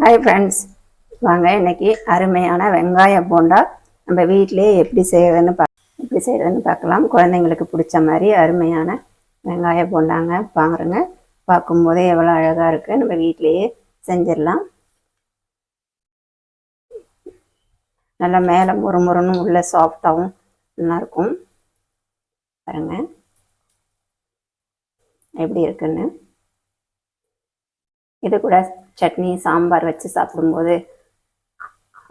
Hi friends வாங்க இன்னைக்கு அருமையான வெங்காய போண்டா நம்ம வீட்டிலேயே எப்படி செய்கிறதுன்னு பா எப்படி செய்கிறதுன்னு பார்க்கலாம். குழந்தைங்களுக்கு பிடிச்ச மாதிரி அருமையான வெங்காய போண்டாங்க. பாருங்க பார்க்கும்போதே எவ்வளோ அழகாக இருக்குது நம்ம வீட்டிலேயே செஞ்சிடலாம். நல்லா மேலே முறு முறுன்னு உள்ள சாஃப்டாகவும் நல்லாயிருக்கும் பாருங்க எப்படி இருக்குன்னு. இது கூட சட்னி சாம்பார் வச்சு சாப்பிடும்போது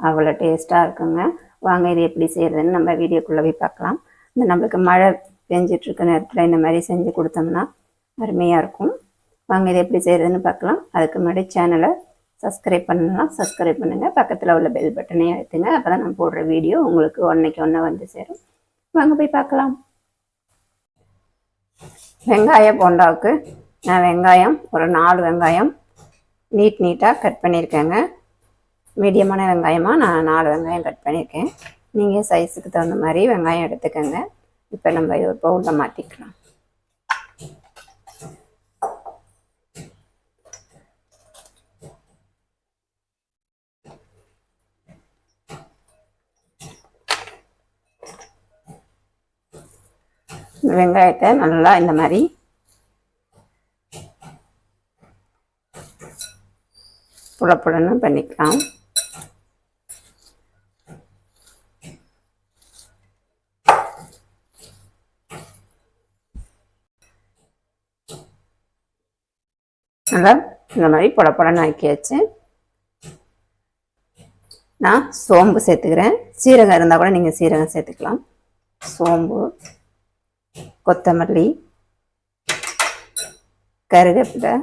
அவ்வளோ டேஸ்ட்டாக இருக்குங்க. வாங்க இது எப்படி செய்கிறதுன்னு நம்ம வீடியோக்குள்ளே போய் பார்க்கலாம். இந்த நம்மளுக்கு மழை பெஞ்சிட்ருக்க நேரத்தில் இந்த மாதிரி செஞ்சு கொடுத்தோம்னா அருமையாக இருக்கும். வாங்க இது எப்படி செய்கிறதுன்னு பார்க்கலாம். அதுக்கு முன்னாடி சேனலை சப்ஸ்கிரைப் பண்ணலாம். சப்ஸ்கிரைப் பண்ணுங்கள் பக்கத்தில் உள்ள பெல் பட்டனையும் அழுத்துங்க. அப்போ தான் நான் போடுற வீடியோ உங்களுக்கு ஒன்றைக்கு ஒன்று வந்து சேரும். வாங்க போய் பார்க்கலாம். வெங்காய போண்டாவுக்கு நான் வெங்காயம் ஒரு நாலு வெங்காயம் நீட் நீட்டாக கட் பண்ணியிருக்கேங்க மீடியமான வெங்காயமாக நான் நாலு வெங்காயம் கட் பண்ணியிருக்கேன் நீங்கள் சைஸுக்கு தகுந்த மாதிரி வெங்காயம் எடுத்துக்கோங்க. இப்போ நம்ம இது ஒரு பவுலில் மாற்றிக்கலாம் வெங்காயத்தை நல்லா இந்த மாதிரி புடப்புடன்னு பண்ணிக்கலாம். நல்லா இந்த மாதிரி புடப்புடன்னு ஆக்கியாச்சு. நான் சோம்பு சேர்த்துக்கிறேன். சீரகம் இருந்தால் கூட நீங்கள் சீரகம் சேர்த்துக்கலாம். சோம்பு கொத்தமல்லி கருவேப்பிலை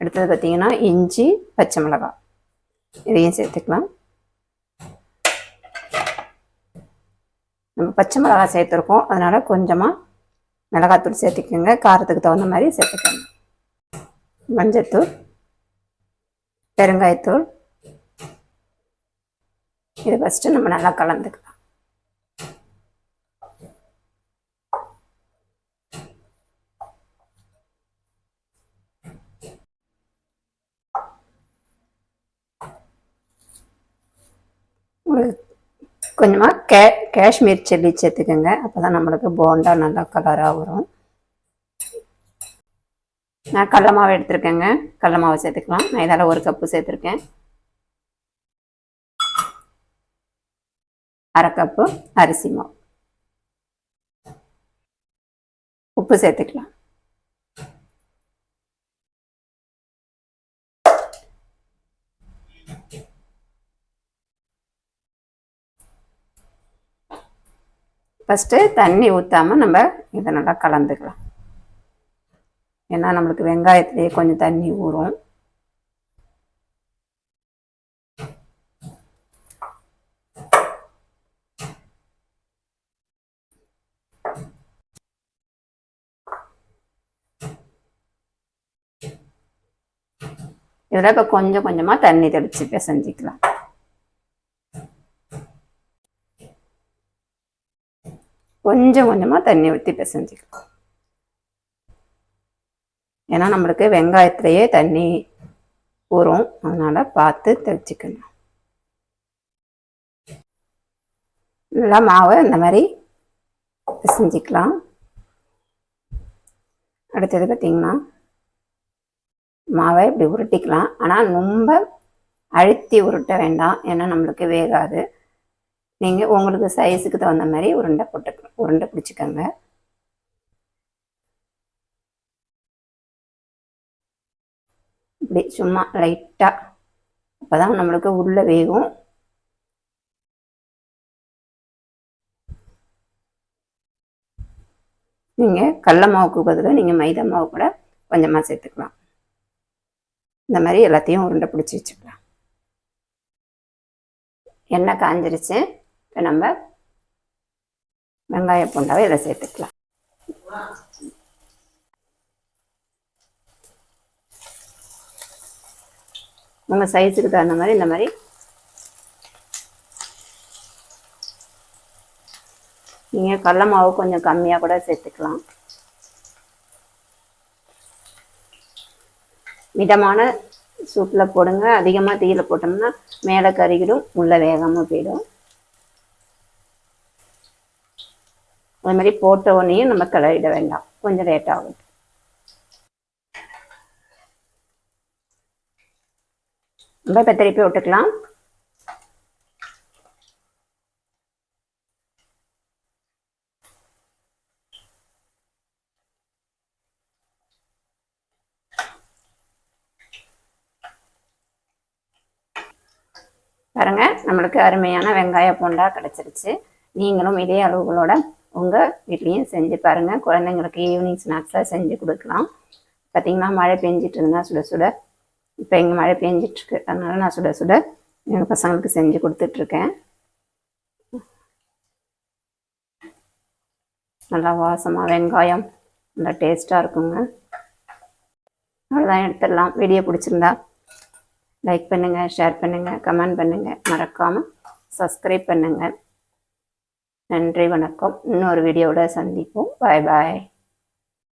அடுத்தது பார்த்தீங்கன்னா இஞ்சி பச்சை மிளகாய். இதையும் சேர்த்துக்கலாம். நம்ம பச்சை மிளகாய் சேர்த்துருக்கோம். அதனால் கொஞ்சமாக மிளகாத்தூள் சேர்த்துக்கோங்க. காரத்துக்கு தகுந்த மாதிரி சேர்த்துக்கோங்க. மஞ்சத்தூள் பெருங்காயத்தூள். இது ஃபஸ்ட்டு நம்ம நல்லா கலந்துக்கலாம். கொஞ்சமாக கே காஷ்மீர் சில்லி சேர்த்துக்கோங்க. அப்போ தான் நம்மளுக்கு போண்டா நல்லா கலராக வரும். நான் கடல மாவு எடுத்திருக்கேங்க. கடல மாவு சேர்த்துக்கலாம். நான் இதால் ஒரு கப்பு சேர்த்துருக்கேன். அரை கப்பு அரிசி மாவு. உப்பு சேர்த்துக்கலாம். ஃபஸ்ட்டு தண்ணி ஊற்றாமல் நம்ம இதை நல்லா கலந்துக்கலாம். ஏன்னா நம்மளுக்கு வெங்காயத்துலேயே கொஞ்சம் தண்ணி ஊறும். இதில் இப்போ கொஞ்சம் கொஞ்சமாக தண்ணி தெளித்து பிசைஞ்சிக்கலாம். கொஞ்சம் கொஞ்சமாக தண்ணி ஊற்றி பிசைஞ்சிக்கலாம் ஏன்னா நம்மளுக்கு வெங்காயத்துலேயே தண்ணி ஊறும். அதனால் பார்த்து தெளிச்சிக்கணும். நல்லா மாவை இந்த மாதிரி பிசைஞ்சிக்கலாம். அடுத்தது பார்த்திங்கன்னா மாவை இப்படி உருட்டிக்கலாம். ஆனால் ரொம்ப அழுத்தி உருட்ட வேண்டாம். ஏன்னா நம்மளுக்கு வேகாது. நீங்கள் உங்களுக்கு சைஸுக்கு தகுந்த மாதிரி உருண்டை போட்டுக்கணும் உருண்டை பிடிச்சிக்கோங்க. இப்படி சும்மா லைட்டாக அப்போ தான் நம்மளுக்கு உள்ளே வேகும். நீங்கள் கடல மாவுக்கு பதிலாக நீங்கள் மைதா மாவு கூட கொஞ்சமாக சேர்த்துக்கலாம். இந்த மாதிரி எல்லாத்தையும் உருண்டை பிடிச்சி வச்சுக்கலாம். எண்ணெய் காஞ்சிருச்சு. இப்போ நம்ம வெங்காய பூண்டாவை இதை சேர்த்துக்கலாம். உங்கள் சைஸுக்கு தகுந்த மாதிரி இந்த மாதிரி நீங்கள் கடல மாவு கொஞ்சம் கம்மியாக கூட சேர்த்துக்கலாம். மிதமான சூட்டில் போடுங்க. அதிகமாக தீயில போட்டோம்னா மேலே கருகிடும் உள்ளே வேகமாக போயிடும். அது மாதிரி போட்ட உடனேயும் நம்ம கிளறிட வேண்டாம். கொஞ்சம் லேட் ஆகும். நம்ம இப்போ திருப்பி விட்டுக்கலாம். பாருங்க நம்மளுக்கு அருமையான வெங்காய போண்டா கிடச்சிருச்சு. நீங்களும் இதே அளவுகளோட உங்கள் வீட்லேயும் செஞ்சு பாருங்கள் குழந்தைங்களுக்கு ஈவினிங் ஸ்நாக்ஸாக செஞ்சு கொடுக்கலாம். பார்த்திங்கன்னா மழை பெஞ்சிட்டு இருந்தால் சுட சுட. இப்போ இங்கே மழை பெஞ்சிட்ருக்கு அதனால நான் சுட சுட எங்கள் பசங்களுக்கு செஞ்சு கொடுத்துட்ருக்கேன். நல்லா வாசமாக வெங்காயம். நல்லா டேஸ்ட்டாக இருக்குங்க. அவ்வளோதான் எடுத்துடலாம். வீடியோ பிடிச்சிருந்தா லைக் பண்ணுங்கள் ஷேர் பண்ணுங்கள் கமெண்ட் பண்ணுங்கள் மறக்காமல் சப்ஸ்கிரைப் பண்ணுங்கள் நன்றி வணக்கம். இன்னொரு வீடியோவில் சந்திப்போம். பாய் பாய்